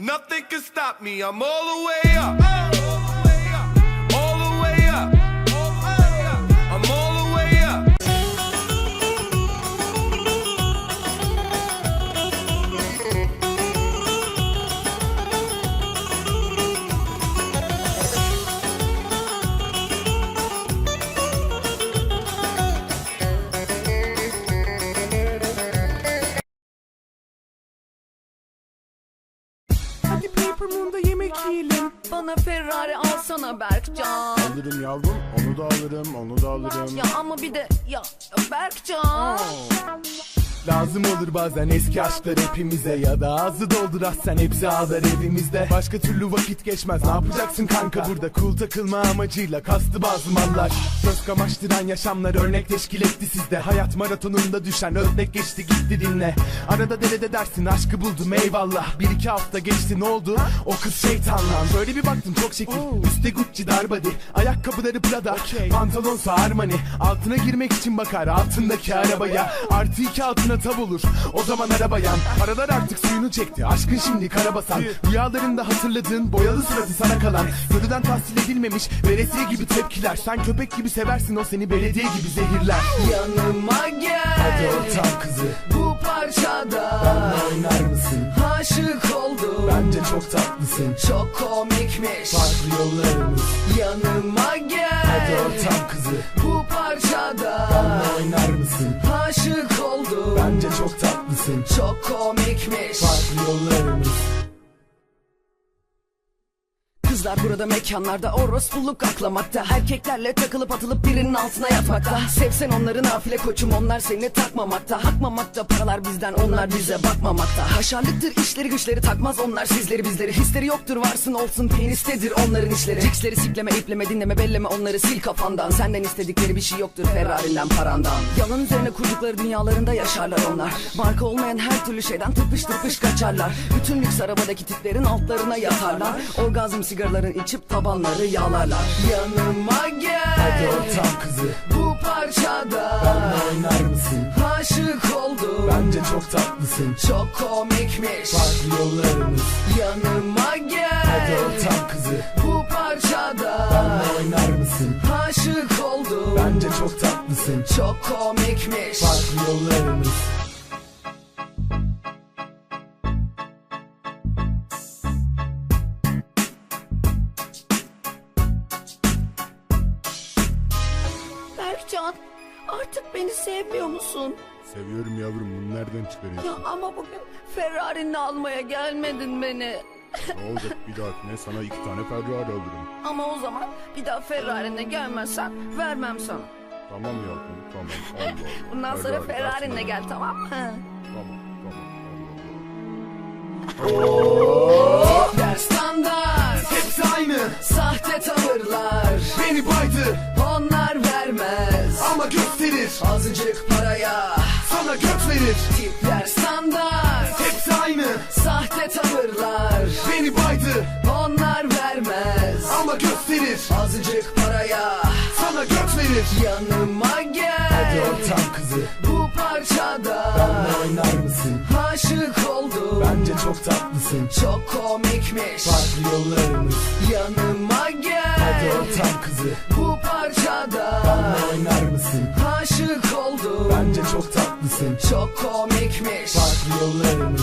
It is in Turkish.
Nothing can stop me. I'm all the way up. Hadi Paper Moon'da yemek yiyelim. Bana Ferrari alsana Berkcan. Alırım yavrum, onu da alırım, onu da alırım. Ya ama bir de ya Berkcan. Lazım olur bazen eski aşklar hepimize Ya da ağzı doldur ah sen hepsi ağlar evimizde. Başka türlü vakit geçmez ne yapacaksın kanka burada? Cool takılma amacıyla kastı bazı mallar. Söz kamaştıran yaşamlar örnek teşkil etti sizde. Hayat maratonunda düşen örnek geçti gitti dinle. Arada derede dersin aşkı buldum eyvallah. Bir iki hafta geçti ne oldu? O kız şeytanla Böyle bir baktım çok şekil üstte Gucci darbadi Ayakkabıları Prada. Pantolonsa Armani. Altına girmek için bakar altındaki arabaya. Artı iki altına tav olur o zaman araba yan Paralar artık suyunu çekti aşkın şimdi karabasan Rüyalarında hatırladığın boyalı suratı sana kalan Sırrıdan tahsil edilmemiş veresiye gibi tepkiler Sen köpek gibi seversin o seni belediye gibi zehirler Yanıma gel. Hadi ortam kızı Bu parçada oynar mısın? aşık oldum. Bence çok tatlısın Çok komikmiş. Farklı yollarımız Yanıma gel. Hadi ortam kızı Bu parçada oynar mısın? aşık oldum. Bence çok tatlısın Çok komikmiş. Farklı yollarımız Kızlar burada mekanlarda orospuluk aklamakta. Erkeklerle takılıp atılıp birinin altına yatmakta. Sevsen onları nafile koçum onlar seni takmamakta. Hakmamakta paralar bizden onlar bize bakmamakta. Haşarlıktır işleri güçleri takmaz onlar sizleri bizleri. Hisleri yoktur varsın olsun penistedir onların işleri. Triksleri sikleme ipleme dinleme belleme onları sil kafandan. Senden istedikleri bir şey yoktur Ferrari'nden parandan. Yalan üzerine kurdukları dünyalarında yaşarlar onlar. Marka olmayan her türlü şeyden tıpış tıpış kaçarlar. Bütün lüks arabadaki tiplerin altlarına yatarlar. Orgazm sigaraların içip tabanları yağlarlar Yanıma gel. Hadi ortam kızı. Bu parçada oynar mısın? aşık oldum. Bence çok tatlısın. Çok komikmiş. Farklı yollarımız. Yanıma gel. Hadi ortam kızı. Bu parçada oynar mısın? aşık oldum. Bence çok tatlısın. Çok komikmiş. Farklı yollarımız artık beni sevmiyor musun? Seviyorum yavrum, bunu nereden Ya çıkarıyorsun? ama bugün Ferrari'ni almaya gelmedin beni. ne olacak bir dahakine sana iki tane Ferrari alırım. Ama o zaman bir daha Ferrari'ne gelmezsen vermem sana. Tamam yavrum, tamam. Allah Allah. Bundan sonra Ferrari Ferrari'ne gel ama. tamam mı? Tamam, tamam. Allah Allah. Der standart, Hepsi aynı sahte tavırlar. Beni baydı ama gösterir azıcık paraya. Sana göt verir. Tipler standart, Hepsi aynı. Sahte tavırlar. Beni baydı. Onlar vermez. Ama gösterir azıcık paraya. Sana göt verir. Yanıma gel. Hadi ortam kızı. Bu parçada. Oynar mısın? aşık oldum. Bence çok tatlısın. Çok komikmiş. Farklı yollarımız. Yanıma gel. Hadi ortam kızı. Bu parçada oynar mısın? aşık oldum. Bence çok tatlısın. Çok komikmiş. Farklı yollarımız